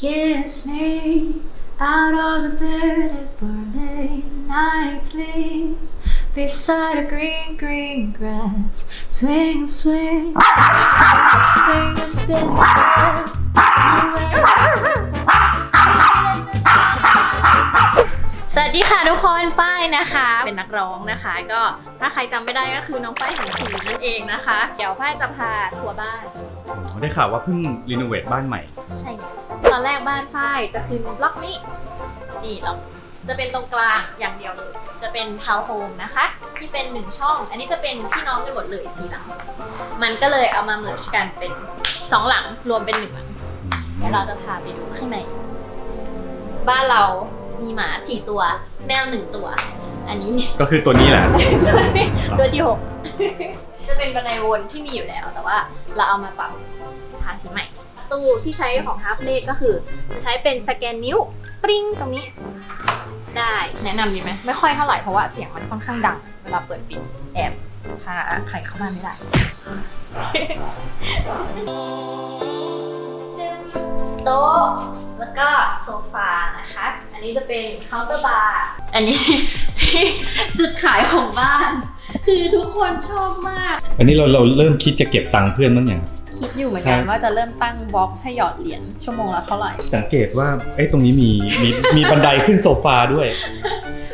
Kiss me out of the bitter burning night sleep beside a green, green grass. Swing, swing, swing a spin. away. สวัสดีค่ะทุกคนฝ้ายนะคะ เป็นนักร้องนะคะ ก็ถ้าใครจำไม่ได้ก็คือน้องฝ้ายของสีนั่นเองนะคะ เดี๋ยวฝ้ายจะพาทัวร์บ้าน อ๋อได้ข่าวว่าเพิ่งรีโนเวทบ้านใหม่ ใช่แล้ว ตอนแรกบ้านฝ้ายจะคืนบล็อกนี้นี่หรอกจะเป็นตรงกลางอย่างเดียวเลย จะเป็นทาวน์โฮมนะคะ ที่เป็นหนึ่งช่อง อันนี้จะเป็นพี่น้องกันหมดเลยสี่หลัง มันก็เลยเอามาเหมือนกันเป็นสองหลังรวมเป็นหนึ่งหลังเดี๋ยวเราจะพาไปดูข้างใน บ้านเรามีหมาสี่ตัว แมวหนึ่งตัว อันนี้ ก็คือตัวนี้แหละ ตัวที่หกจะเป็นบันไดวนที่มีอยู่แล้ว แต่ว่าเราเอามาปรับทาสีใหม่ ตู้ที่ใช้ของฮาร์ฟเลก็คือ จะใช้เป็นสแกนนิ้วปริ้งตรงนี้ ได้แนะนำดีไหมไม่ค่อยเท่าไหร่เพราะว่าเสียงมันค่อนข้างดัง เวลาเปิดปิดแอบค่ะใครเข้าบ้านไม่ได้ โต๊ะแล้วก็โซฟานะคะ อันนี้จะเป็นเคาน์เตอร์บาร์ อันนี้ ที่จุดขายของบ้าน คือทุกคนชอบมาก อันนี้เราเราเริ่มคิดจะเก็บตังค์เพื่อนบ้างยัง คิดอยู่เหมือนกันครับว่าจะเริ่มตั้งบ็อกซ์ให้หยอดเหรียญชั่วโมงละเท่าไหร่ สังเกตว่าเอ้ตรงนี้มีมีมีบันไดขึ้นโซฟาด้วย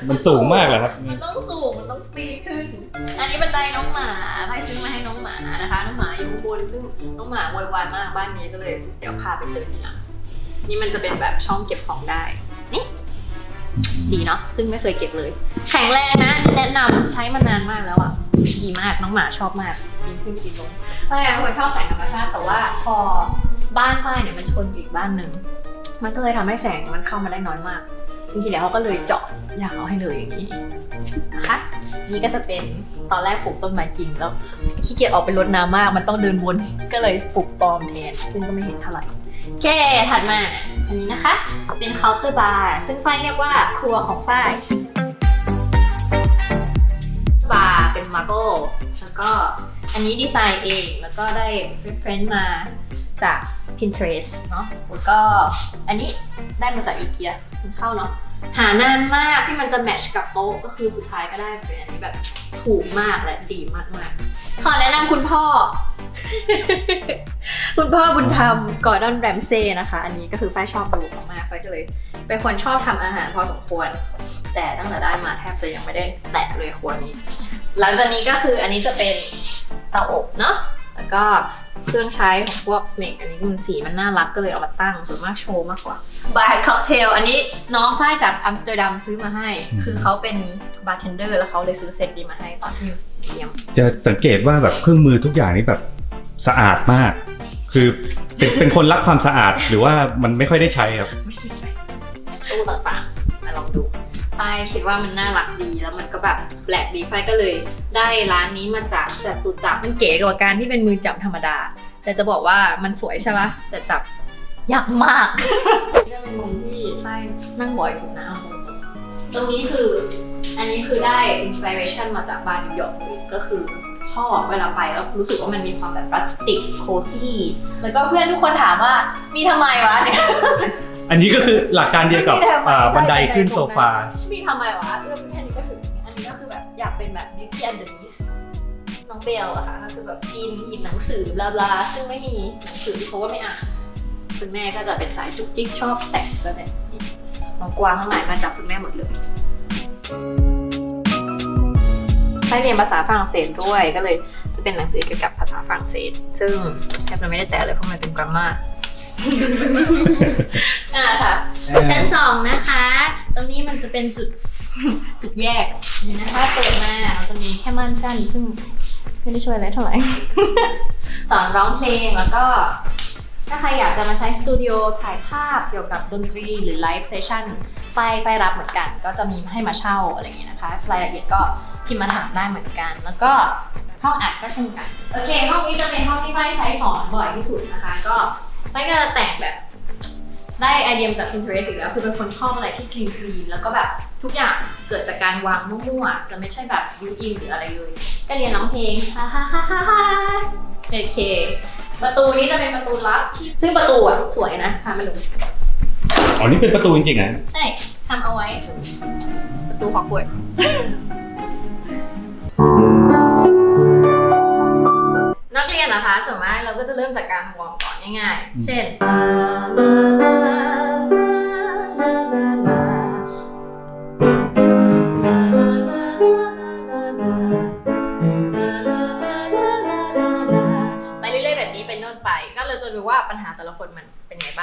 มันสูงมากเหรอครับ มันต้องสูง มันต้องปีนขึ้น อันนี้บันไดน้องหมาใครซื้อมาให้น้องหมานะคะ น้องหมาอยู่ข้างบน ซึ่งน้องหมาโวยวายมากบ้านนี้ก็เลย เดี๋ยวพาไปเจอทีหลัง นี่มันจะเป็นแบบช่องเก็บของได้ นี่ดีเนาะซึ่งไม่เคยเก็บเลย แข็งแรงนะ แนะนำใช้มานานมากแล้วอะ ดีมากน้องหมาชอบมากปีนขึ้นปีนลง ฝ้ายเป็นคนชอบแสงธรรมชาติแต่ว่าพอบ้านฝ้ายเนี่ยมันชนกับอีกบ้านหนึ่งมันก็เลยทำให้แสงมันเข้ามาได้น้อยมากจริงๆแล้วเขาก็เลยเจาะยาวให้เลยอย่างนี้นะคะนี่ก็จะเป็นตอนแรกปลูกต้นไม้จริงแล้วขี้เกียจออกไปรดน้ำมาก มันต้องเดินวนก็เลยปลูกปลอมแทนซึ่งก็ไม่เห็นเท่าไหร่โอเคถัดมาอันนี้นะคะ เป็นเคาน์เตอร์บาร์ซึ่งฝ้ายเรียกว่าครัวของฝ้ายาร์เป็นมาร์เบิลแล้วก็อันนี้ดีไซน์เองแล้วก็ได้ reference มาจาก Pinterest เนาะแล้วก็อันนี้ได้มาจากอีเกียมันเข้าเนาะหานานมากที่มันจะแมทช์กับโต๊ะก็คือสุดท้ายก็ได้เป็นอันนี้แบบถูกมากและดีมากมากๆขอแนะนำคุณพ่อ คุณพ่อบุญธรรมกอร์ดอนแรมเซ่นะคะ อันนี้ก็คือฝ้ายชอบดูมากๆฝ้ายก็เลย เป็นคนชอบทำอาหารพอสมควร แต่ตั้งแต่ได้มาแทบจะยังไม่ได้แตะเลยครัวนี้ หลังจากนี้ก็คืออันนี้จะเป็นเตาอบเนาะแล้วก็เครื่องใช้ของพวกสเมกอันนี้มันสีมันน่ารักก็เลยเอามาตั้งส่วนมากโชว์มากกว่าบาร์ค็อกเทลอันนี้น้องฝ้ายจากอัมสเตอร์ดัมซื้อมาให้อืมคือเขาเป็นบาร์เทนเดอร์แล้วเขาเลยซื้อเซตนี้มาให้ตอนที่เยี่ยมจะสังเกตว่าแบบเครื่องมือทุกอย่างนี่แบบสะอาดมาก คือเป็นเป็นคนรักความสะอาดหรือว่ามันไม่ค่อยได้ใช้ครับไม่ได้ใส่ตู้ต่างๆมาลองดู ฝ้ายคิดว่ามันน่ารักดีแล้วมันก็แบบแปลกดีฝ้ายก็เลยได้ร้านนี้มาจากจตูจับมันเก๋กว่าการที่เป็นมือจับธรรมดา แต่จะบอกว่ามันสวยใช่ปะแต่จับยากมากนี่จะเป็นมุมที่ฝ้ายนั่งบ่อยสุดนะตรงนี้คืออันนี้คือได้อินสปิเรชันมาจากบาร์นิวยอร์กเลยก็คือชอบเวลาไปแล้วรู้สึกว่ามันมีความแบบพลาสติกโคซี่แล้วก็เพื่อนทุกคนถามว่ามีทำไมวะเนี่ย อันนี้ก็คือหลักการเดียวกับไม่ได้ทำไมอ่าใช่บันไดขึ้นโซฟา มีทำไมวะเอื้อมแค่นี้ก็ถึง อันนี้ก็คือแบบอยากเป็นแบบ Beauty and the Beast น้องเบลอะค่ะก็คือแบบปีนหยิบหนังสือบลาบลาซึ่งไม่มีหนังสือเพราะว่าไม่อ่านคุณแม่ก็จะเป็นสายจุกจิกชอบแต่งก็เนี่ยน้องกวางทั้งหลายมาจากคุณแม่หมดเลยใช้เรียนภาษาฝรั่งเศสด้วยก็เลยจะเป็นหนังสือเกี่ยวกับภาษาฝรั่งเศส ซึ่งแทบจะไม่ได้แตะเลยเพราะมันเป็นกราฟมา อ่าค่ะ ชั้นสองนะคะ ตรงนี้มันจะเป็นจุด จุดแยกนี่นะคะ เปิดมาเราจะมีแค่ม่านกั้นซึ่งไม่ได้ช่วยอะไรเท่าไหร่ สอนร้องเพลงแล้วก็ ถ้าใครอยากจะมาใช้สตูดิโอถ่ายภาพเกี่ยวกับดนตรีหรือไลฟ์เซสชั่นไปไปรับเหมือนกัน ก็จะมีให้มาเช่าอะไรอย่างเงี้ยนะคะ รายละเอียดก็พิมพ์มาถามได้เหมือนกัน แล้วก็ ห้องอัดก็เช่นกัน โอเค ห้องนี้จะเป็นห้องที่ไฟใช้สอนบ่อยที่สุดนะคะ ก็ไฟก็จะแต่งแบบได้ไอเดียมาจาก Pinterest อีกแล้วคือเป็นคนชอบอะไรที่คลีนคลีนแล้วก็แบบทุกอย่างเกิดจากการวางมั่วๆจะไม่ใช่แบบยูอินหรืออะไรเลย ก็เรียนร้องเพลงฮ่าฮ่าฮ่าฮ่าฮ่าโอเค ประตูนี้จะเป็นประตูลับ ซึ่งประตูอะสวยนะพามาดูอ๋อนี่เป็นประตูจริงๆนะใช่ทำเอาไว้ ประตูฮอกวอตส์ นักเรียนนะคะส่วนมากเราก็จะเริ่มจากการวอร์มก่อนง่ายๆ เช่น ไปเรื่อยๆแบบนี้เป็นโน่นไป ก็เลยจะรู้ว่าปัญหาแต่ละคนมัน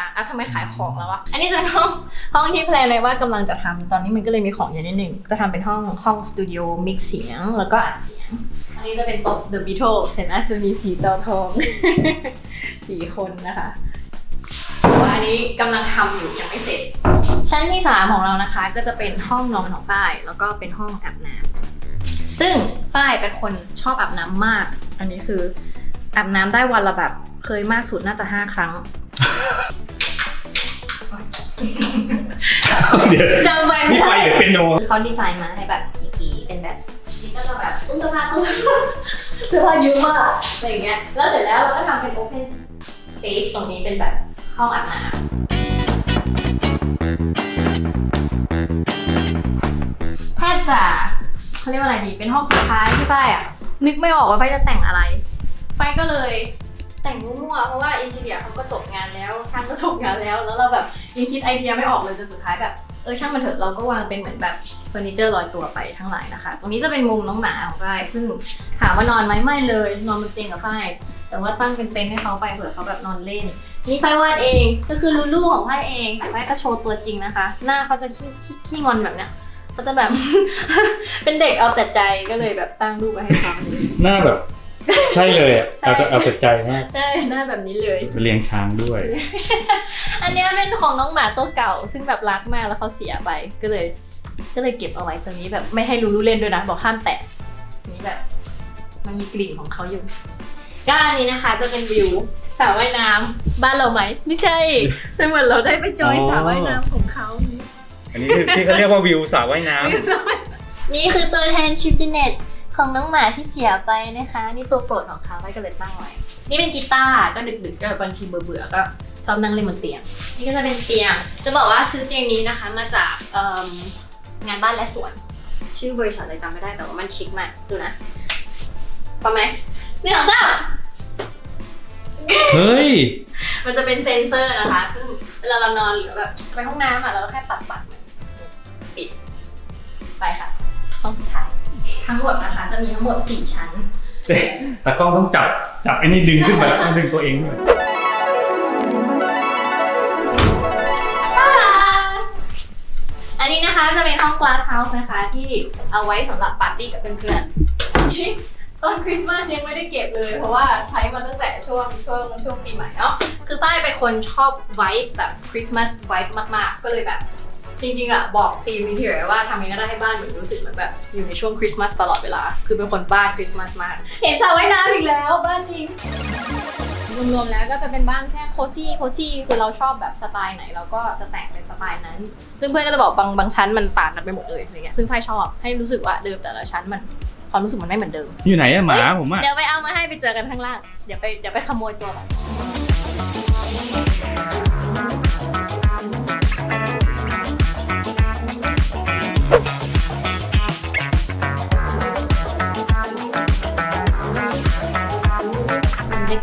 อ้างอะทำไมขายของแล้ววะอันนี้จะเป็นห้องห้องที่แพลนไว้ว่ากำลังจะทำตอนนี้มันก็เลยมีของเยอะนิดนึงจะทำเป็นห้องห้องสตูดิโอมิกเสียงแล้วก็อัดเสียง อันนี้จะเป็นโต๊ะ The Beatles เห็นไหมจะมีสีเตาทอง สี่คนนะคะแต่ว่าอันนี้กำลังทำอยู่ยังไม่เสร็จ ชั้นที่สามของเรานะคะ ก็จะเป็นห้องนอนของฝ้ายแล้วก็เป็นห้องอาบน้ำซึ่งฝ้ายเป็นคนชอบอาบน้ำมาก อันนี้คืออาบน้ำได้วันละแบบเคยมากสุดน่าจะห้าครั้ง เดี๋ยวจำไว้นี่ไม่ไฟได้หรือเป็นโนเขาดีไซน์มาให้แบบกีๆเป็นแบบนี่ก็จะแบบตู้เสื้อผ้าตู้เสื้อผ้าเสื้อผ้าเยอะมากอะไรอย่างเงี้ยแล้วเสร็จแล้วเราก็ทำเป็น open space ตรงนี้เป็นแบบห้องอาบน้ำแทบจะเขาเรียกว่าอะไรดีเป็นห้องสุดท้ายที่ฝ้ายอะนึกไม่ออกว่าฝ้ายจะแต่งอะไรฝ้ายก็เลยแต่งมั่วๆเพราะว่าอินทีเดียเขาก็จบงานแล้วช่างก็จบงานแล้วแล้วเราแบบ ยังคิดไอเดียไม่ออกเลยจนสุดท้ายแบบเออช่างมันเถอะเราก็วางเป็นเหมือนแบบเฟอร์นิเจอร์ลอยตัวไปทั้งหลายนะคะ ตรงนี้จะเป็นมุมน้องหมาของฝ้ายซึ่งถามว่านอนไหมไม่เลย นอนบนเตียงกับฝ้ายแต่ว่าตั้งเป็นเต็นท์ให้เขาไปเผื่อเขาแบบนอนเล่น นี่ฝ้ายวาดเองก็คือลูลูของฝ้ายเองแต่ฝ้ายก็โชว์ตัวจริงนะคะ หน้าเขาจะขี้ขี้ขี้งอนแบบเนี้ยเขาจะแบบ เป็นเด็กเอาแต่ใจก็เลยแบบตั้งรูปไว้ให้เขาหน้าแบบ ใช่เลยอะใช่เอาแต่เอาแต่ใจมากใช่หน้าแบบนี้เลย เลี้ยงช้างด้วย อันเนี้ยเป็นของน้องหมาตัวเก่า ซึ่งแบบรักมากแล้วเขาเสียไปก็เลย ก็เลยเก็บเอาไว้ตรงนี้แบบไม่ให้รู้รู้เล่นด้วยนะบอกห้ามแตะนี่แบบ มันมีกลิ่นของเขาอยู่ก็อันนี้นะคะจะเป็นวิวสระว่ายน้ำบ้านเราไหมไม่ใช่แต่เหมือนเราได้ไปจอยอ๋อ สระว่ายน้ำของเขา อันนี้คือที่เขาเรียกว่าวิวสระว่ายน้ำนี่คือตัวแทนชิปปี้เน็ต ของน้องหมาที่เสียไปนะคะ นี่ตัวโปรดของเขาไว้ก็เลยตั้งไว้ นี่เป็นกีตาร์ก็ดึกๆก็บางทีเบื่อๆก็ชอบนั่งเล่นบนเตียง นี่ก็จะเป็นเตียง จะบอกว่าซื้อเตียงนี้นะคะ มาจากเอิ่มงานบ้านและสวน ชื่อบริษัทอะไรจำไม่ได้แต่ว่ามันชิคมากดูนะพอไหมนี่ของเจ้าเฮ้ย มันจะเป็นเซนเซอร์นะคะ ซึ่งเวลาเรานอนหรือแบบไปห้องน้ำอะ เราก็แค่ปัดปัดๆมันปิด ไปค่ะห้องสุดท้าย ทั้งหมดนะคะ จะมีทั้งหมด 4 ชั้นแต่กล้องต้องจับจับไอ้นี่ดึงขึ้นมาต้องดึงตัวเองด้วยอันนี้นะคะจะเป็นห้อง glass house นะคะ ที่เอาไว้สำหรับปาร์ตี้กับเพื่อนๆที่ตอนคริสต์มาสยังไม่ได้เก็บเลย เพราะว่าใช้มาตั้งแต่ช่วงช่วงช่วงปีใหม่เนาะคือป้ายเป็นคนชอบไวท์แบบคริสต์มาสไวท์มากๆ ก็เลยแบบ จริงๆอะบอกทีมวิทีเลยว่าทำยังไงก็ได้ให้บ้านเหมือนรู้สึกเหมือนแบบอยู่ในช่วงคริสต์มาสตลอดเวลา คือเป็นคนบ้าคริสต์มาสมาก เห็นสระว่ายน้ำอีกแล้วบ้านจริงรวมๆแล้วก็จะเป็นบ้านแค่โคซี่โคซี่คือเราชอบแบบสไตล์ไหนเราก็จะแต่งเป็นสไตล์นั้น ซึ่งเพื่อนก็จะบอกบางบางชั้นมันต่างกันไปหมดเลยอะไรเงี้ยซึ่งไพ่ชอบให้รู้สึกว่าเดิมแต่ละชั้นมันความรู้สึกมันไม่เหมือนเดิม อยู่ไหนอะหมาผมอะเดี๋ยวไปเอามาให้ไปเจอกันข้างล่างเดี๋ยวไปเดี๋ยวไปขโมยตัวก่อน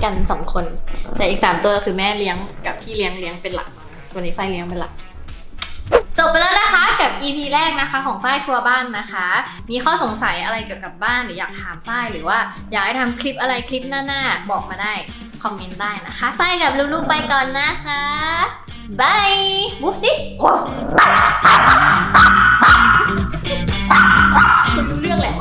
กันสองคน แต่อีกสามตัวคือแม่เลี้ยงกับพี่เลี้ยงเลี้ยงเป็นหลักวันนี้ฝ้ายเลี้ยงเป็นหลักจบไปแล้วนะคะกับ EP แรกนะคะของฝ้ายทัวร์บ้านนะคะ มีข้อสงสัยอะไรเกี่ยวกับบ้านหรืออยากถามฝ้ายหรือว่าอยากให้ทำคลิปอะไรคลิปหน้าๆบอกมาได้คอมเมนต์ได้นะคะฝ้ายกับลูกๆไปก่อนนะคะบายบุ๊บสิรู้เรื่องแหละ